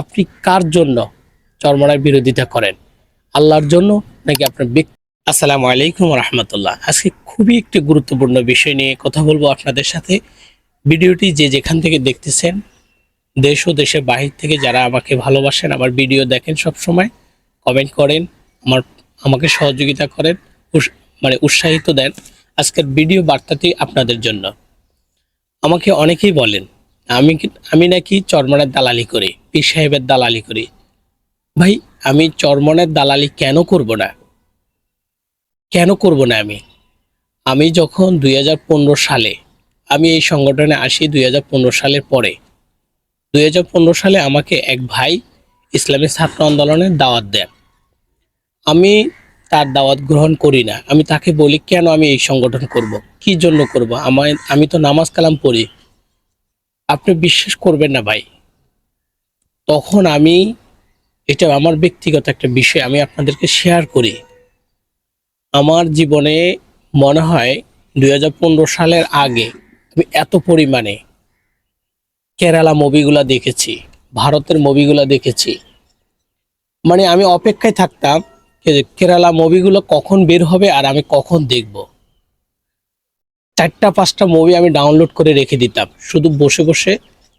আপনি কার জন্য চরমনার বিরোধিতা করেন? আল্লাহর জন্য নাকি আপনার ব্যক্তি? আসসালামু আলাইকুম রহমতুল্লাহ। আজকে খুবই একটি গুরুত্বপূর্ণ বিষয় নিয়ে কথা বলব আপনাদের সাথে। ভিডিওটি যে যেখান থেকে দেখতেছেন, দেশ ও দেশের বাহির থেকে যারা আমাকে ভালোবাসেন, আমার ভিডিও দেখেন সব সময় কমেন্ট করেন, আমার, আমাকে সহযোগিতা করেন মানে উৎসাহিত দেন। আজকের ভিডিও বার্তাটি আপনাদের জন্য। আমাকে অনেকেই বলেন আমি আমি নাকি চরমনের দালালি করি, পীর সাহেবের দালালি করি। ভাই, আমি চরমনের দালালি কেন করব না? কেন করব না আমি? আমি যখন দুই হাজার পনেরো সালে, আমি এই সংগঠনে আসি দুই হাজার পনেরো সালের পরে। দুই হাজার পনেরো সালে আমাকে এক ভাই ইসলামী ছাত্র আন্দোলনের দাওয়াত দেন। আমি তার দাওয়াত গ্রহণ করি না। আমি তাকে বলি, কেন আমি এই সংগঠন করব? কি জন্য করব? আমার আমি তো নামাজ কালাম পড়ি। আপনি বিশ্বাস করবেন না ভাই। তখন আমি, এটা আমার ব্যক্তিগত একটা বিষয়, আমি আপনাদেরকে শেয়ার করি। আমার জীবনে মনে হয় দুই হাজার পনেরো সালের আগে আমি এত পরিমাণে কেরালা মুভিগুলো দেখেছি, ভারতের মুভিগুলো দেখেছি। মানে আমি অপেক্ষায় থাকতাম কেরালা মুভিগুলো কখন বের হবে আর আমি কখন দেখব। চারটা, পাঁচটা মুভি আমি ডাউনলোড করে রেখে দিতাম। শুধু বসে বসে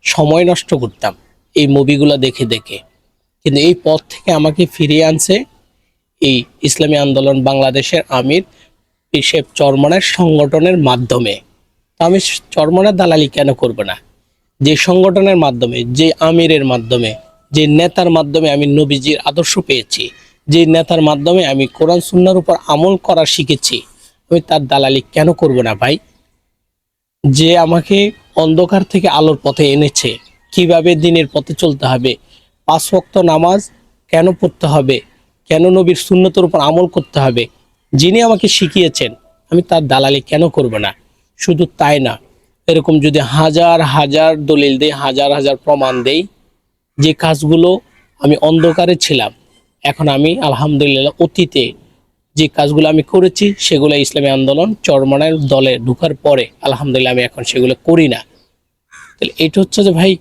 সময় নষ্ট করতাম এই মুভিগুলো দেখে দেখে। কিন্তু এই পথ থেকে আমাকে ফিরিয়ে আনছে এই ইসলামী আন্দোলন, বাংলাদেশের আমির পিসেব চরমনের সংগঠনের মাধ্যমে। আমি চরমনের দালালি কেন করব না? যে সংগঠনের মাধ্যমে, যে আমিরের মাধ্যমে, যে নেতার মাধ্যমে আমি নবীজির আদর্শ পেয়েছি, যে নেতার মাধ্যমে আমি কোরআন, সুন্নার উপর আমল করা শিখেছি আমি তার দালালি কেন করব না ভাই? যে আমাকে অন্ধকার থেকে আলোর পথে এনেছে, কীভাবে দিনের পথে চলতে হবে? পাঁচ ওয়াক্ত নামাজ কেন পড়তে হবে? কেন নবীর সুন্নতের উপর আমল করতে হবে? যিনি আমাকে শিখিয়েছেন, আমি তার দালালি কেন করব না? শুধু তাই না, এরকম যদি হাজার হাজার দলিল দেই, হাজার হাজার প্রমাণ দেই, যে কাজগুলো আমি অন্ধকারে ছিলাম, এখন আমি আলহামদুলিল্লাহ অতীতে যে কাজগুলো আমি করেছি সেগুলো ইসলামী আন্দোলন চরমনের দলে ঢুকার পরে আলহামদুলিল্লাহ আমি এখন সেগুলো করি না। তাহলে এটা হচ্ছে যে ভাই,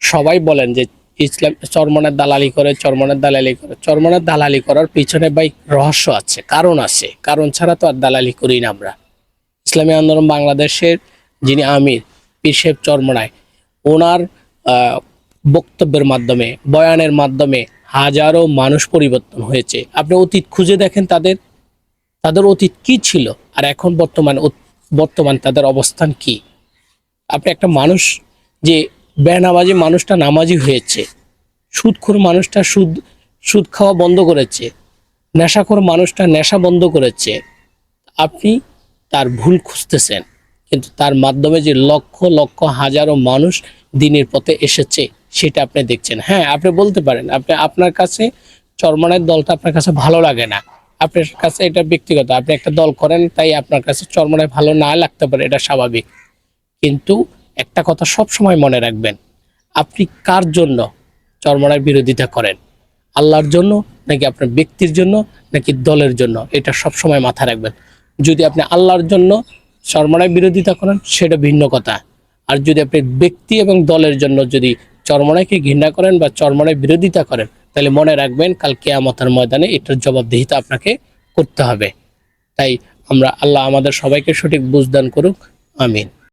সবাই বলেন যে ইসলাম চরমনের দালালি করে চরমনের দালালি করে। চরমনের দালালি করার পিছনে ভাই রহস্য আছে, কারণ আছে। কারণ ছাড়া তো আর দালালি করি না আমরা। ইসলামী আন্দোলন বাংলাদেশের যিনি আমির পিসেব চরমনায়, ওনার বক্তব্যের মাধ্যমে, বয়ানের মাধ্যমে হাজারো মানুষ পরিবর্তন হয়েছে। আপনি অতীত খুঁজে দেখেন তাদের তাদের অতীত কি ছিল? আর এখন বর্তমান বর্তমান তাদের অবস্থান কি? আপনি একটা মানুষ যে বেনামাজি মানুষটা নামাজি হয়েছে, সুদখোর মানুষটা সুদ সুদ খাওয়া বন্ধ করেছে, নেশাখোর মানুষটা নেশা বন্ধ করেছে, আপনি তার ভুল খুঁজতেছেন। কিন্তু তার মাধ্যমে যে লক্ষ লক্ষ হাজারো মানুষ দিনের পথে এসেছে, সেটা আপনি দেখছেন। হ্যাঁ আপনি বলতে পারেন, আপনি আপনার কাছে চরমনের দলটা আপনার কাছে ভালো লাগে না। আপনার কাছে এটা ব্যক্তিগত, আপনি একটা দল করেন, তাই আপনার কাছে চরমনায় ভালো না লাগতে পারে, এটা স্বাভাবিক। কিন্তু একটা কথা সব সময় মনে রাখবেন, আপনি কার জন্য চরমনার বিরোধিতা করেন? আল্লাহর জন্য নাকি আপনার ব্যক্তির জন্য, নাকি দলের জন্য? এটা সব সময় মাথায় রাখবেন। যদি আপনি আল্লাহর জন্য চরমনায় বিরোধিতা করেন, সেটা ভিন্ন কথা। আর যদি আপনি ব্যক্তি এবং দলের জন্য যদি চরমনাইকে ঘৃণা করেন বা চরমনায় বিরোধিতা করেন, তাহলে মনে রাখবেন কাল কেয়ামতের ময়দানে এটার জবাবদিহিতা আপনাকে করতে হবে। তাই আমরা আল্লাহ আমাদের সবাইকে সঠিক বুঝদান করুক। আমিন।